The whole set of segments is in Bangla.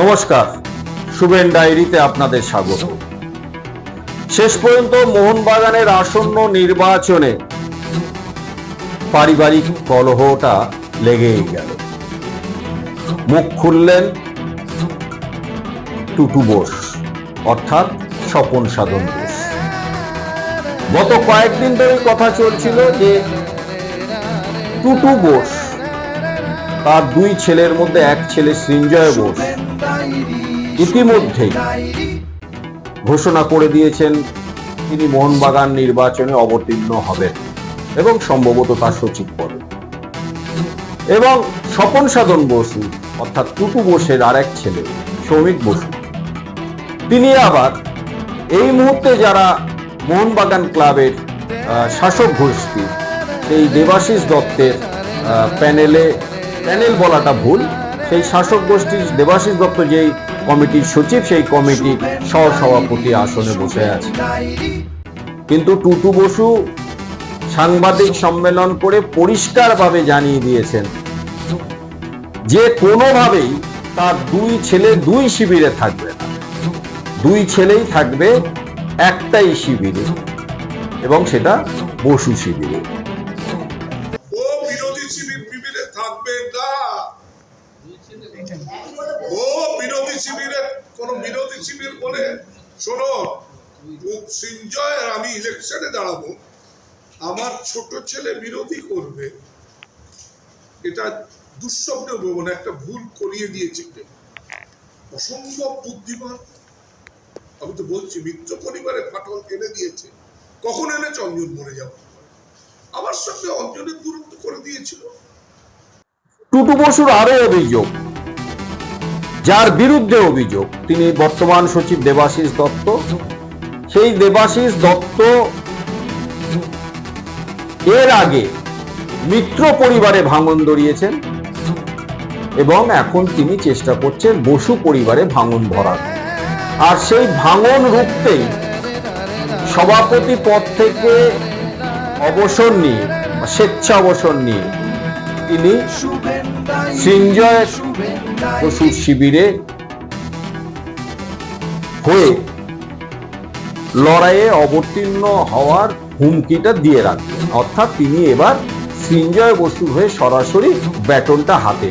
নমস্কার। শুভেন ডায়েরিতে আপনাদের স্বাগত। শেষ পর্যন্ত মোহনবাগানের আসন্ন নির্বাচনে পারিবারিক কলহটা লেগেই গেল। মুখ খুললেন টুটু বোস, অর্থাৎ স্বপন সাধন বোস। গত কয়েকদিন ধরে কথা চলছিল যে টুটু বোস, তার দুই ছেলের মধ্যে এক ছেলে সৃঞ্জয় বোস ইতিমধ্যেই ঘোষণা করে দিয়েছেন তিনি মোহনবাগান নির্বাচনে অবতীর্ণ হবেন এবং সম্ভবত তার সচিব পদে। এবং স্বপন সাধন বসু, অর্থাৎ টুটু বোসের আর এক ছেলে, শ্রমিক বসু, তিনি আবার এই মুহূর্তে যারা মোহনবাগান ক্লাবের শাসক গোষ্ঠী, সেই দেবাশিস দত্তের প্যানেলে, প্যানেল বলাটা ভুল, সেই শাসক গোষ্ঠীর দেবাশিস দত্ত যেই কমিটির সচিব সেই কমিটির সহসভাপতি আসনে বসে আছে। কিন্তু টুটু বসু সাংবাদিক সম্মেলন করে পরিষ্কারভাবে জানিয়ে দিয়েছেন, যে কোনোভাবেই তার দুই ছেলে দুই শিবিরে থাকবে দুই ছেলেই থাকবে একটাই শিবিরে এবং সেটা বসু শিবির। থাকবে না। ও বিরোধী কোন বিরোধী শিবির বলে শোনো সিঞ্জয় আমি ইলেকশনে দাঁড়াবো। আমার ছোট ছেলে বিরোধী করবে। এটা দুঃস্বপ্ন একটা ভুল করিয়ে অসম্ভব বুদ্ধিমান। আমি তো বলছি, মিত্র পরিবারে ফাটল এনে দিয়েছে। কখন এনেছে? অঞ্জন মরে যাবে। আমার সঙ্গে অঞ্জনের দূরত্ব করে দিয়েছিল। টুটু বসুর আরও অভিযোগ। যার বিরুদ্ধে অভিযোগ তিনি বর্তমান সচিব দেবাশিস দত্ত। সেই দেবাশিস দত্ত এর আগে মিত্র পরিবারে ভাঙন ধরিয়েছেন এবং এখন তিনি চেষ্টা করছেন বসু পরিবারে ভাঙন ধরার। আর সেই ভাঙন রুখতেই সভাপতি পদ থেকে অবসর নিয়ে স্বেচ্ছা অবসর নিয়ে তিনি সৃঞ্জয় বসুর শিবিরে হয়ে লড়াইয়ে অবতীর্ণ হওয়ার হুমকিটা দিয়ে রাখবেন অর্থাৎ তিনি এবার সৃঞ্জয় বসুর হয়ে সরাসরি ব্যাটনটা হাতে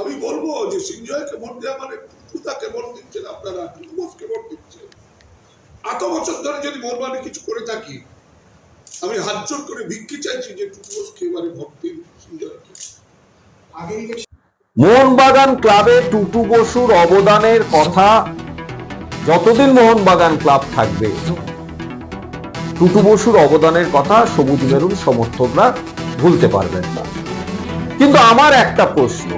আমি বলব যে সিঞ্জয়কে ভোট দেওয়া মানে টুকুদাকে ভোট দিচ্ছেন আপনারা? বোসকে ভোট দিচ্ছেন? এত বছর ধরে যদি মোরবানি কিছু করে থাকি আমি হাত জোর করে ভিক্ষি চাইছি যে টুকু বোসকে এবারে ভোট দিন সিঞ্জয়কে মোহনবাগান ক্লাবে টুটু বসুর অবদানের কথা যতদিন মোহনবাগান ক্লাব থাকবে। টুটু বসুর অবদানের কথা সবুজ মেরুন সমর্থকরা ভুলতে পারবেন না। কিন্তু আমার একটা প্রশ্ন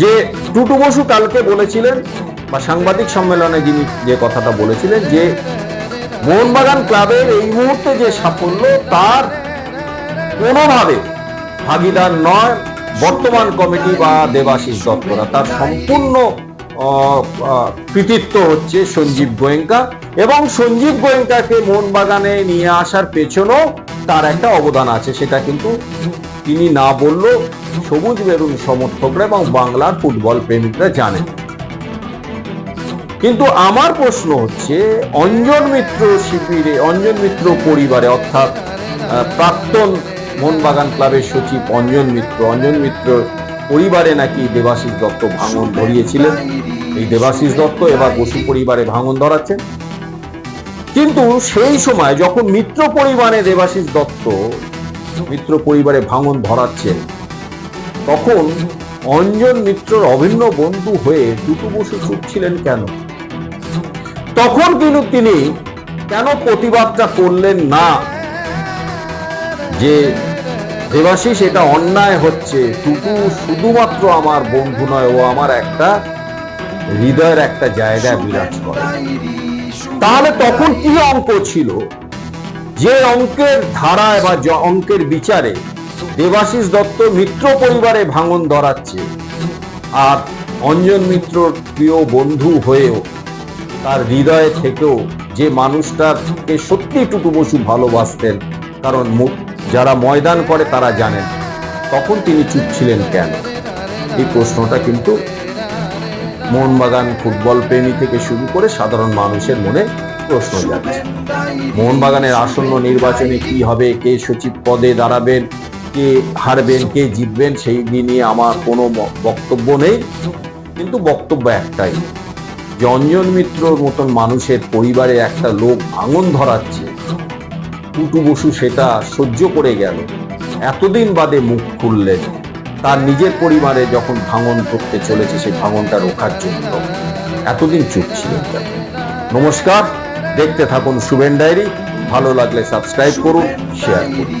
যে টুটু বসু কালকে বলেছিলেন বা সাংবাদিক সম্মেলনে যিনি যে কথাটা বলেছিলেন যে মোহনবাগান ক্লাবের এই মুহূর্তে যে সাফল্য, তার কোনোভাবে ভাগিদার নয় বর্তমান কমিটি বা দেবাশিস দত্তরা। তার সম্পূর্ণ কৃতিত্ব হচ্ছে সঞ্জীব গোয়েঙ্কা এবং সঞ্জীব গোয়েঙ্কাকে মোহনবাগানে নিয়ে আসার পেছনেও তার একটা অবদান আছে, সেটা কিন্তু তিনি না বললেও সবুজ বেরুন সমর্থকরা এবং বাংলার ফুটবল প্রেমিকরা জানেন। কিন্তু আমার প্রশ্ন হচ্ছে অঞ্জন মিত্র শিবিরে অঞ্জন মিত্র পরিবারে অর্থাৎ প্রাক্তন মোহনবাগান ক্লাবের সচিব অঞ্জন মিত্র অঞ্জন মিত্র পরিবারে নাকি দেবাশিস দত্ত ভাঙন ধরিয়েছিলেন। এই দেবাশিস দত্ত এবার বসু পরিবারে ভাঙন ধরাচ্ছেন। কিন্তু সেই সময় যখন মিত্র পরিবারে দেবাশিস দত্ত মিত্র পরিবারে ভাঙন ধরাচ্ছেন তখন অঞ্জন মিত্রর অভিন্ন বন্ধু হয়ে দুটো বসু ছুটছিলেন কেন? তখন কিন্তু তিনি কেন প্রতিবাদটা করলেন না? যে দেবাশিস, এটা অন্যায় হচ্ছে টুটু শুধুমাত্র আমার বন্ধু নয়, ও আমার একটা হৃদয়ের একটা জায়গায় বিরাজ করে। তাহলে তখন কি অঙ্ক ছিল? যে অঙ্কের ধারায় বা অঙ্কের বিচারে দেবাশিস দত্ত মিত্র পরিবারে ভাঙন ধরাচ্ছে, আর অঞ্জন মিত্র প্রিয় বন্ধু হয়েও তার হৃদয়ে থেকেও যে মানুষটাকে সত্যি টুটু বসু ভালোবাসতেন, কারণ যারা ময়দান করে তারা জানেন, তখন তিনি চুপ ছিলেন কেন? এই প্রশ্নটা কিন্তু মোহনবাগান ফুটবল প্রেমী থেকে শুরু করে সাধারণ মানুষের মনে প্রশ্ন যাচ্ছে মোহনবাগানের আসন্ন নির্বাচনে কি হবে, কে সচিব পদে দাঁড়াবেন, কে হারবেন, কে জিতবেন, সেই নিয়ে আমার কোনো বক্তব্য নেই। কিন্তু বক্তব্য একটাই যে অঞ্জন মিত্রর মতন মানুষের পরিবারে একটা লোক ভাঙন ধরাচ্ছে। টুটু বসু সেটা সহ্য করে গেল। এতদিন বাদে মুখ খুললেন। তার নিজের পরিবারে যখন ভাঙন করতে চলেছে, সেই ভাঙনটা রোখার জন্য। এতদিন চুপ ছিলেন নমস্কার, দেখতে থাকুন শুভেন ডায়েরি। ভালো লাগলে সাবস্ক্রাইব করুন শেয়ার করুন।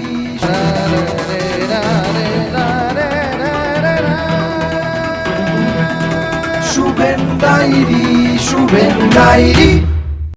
dairi, suben dairi.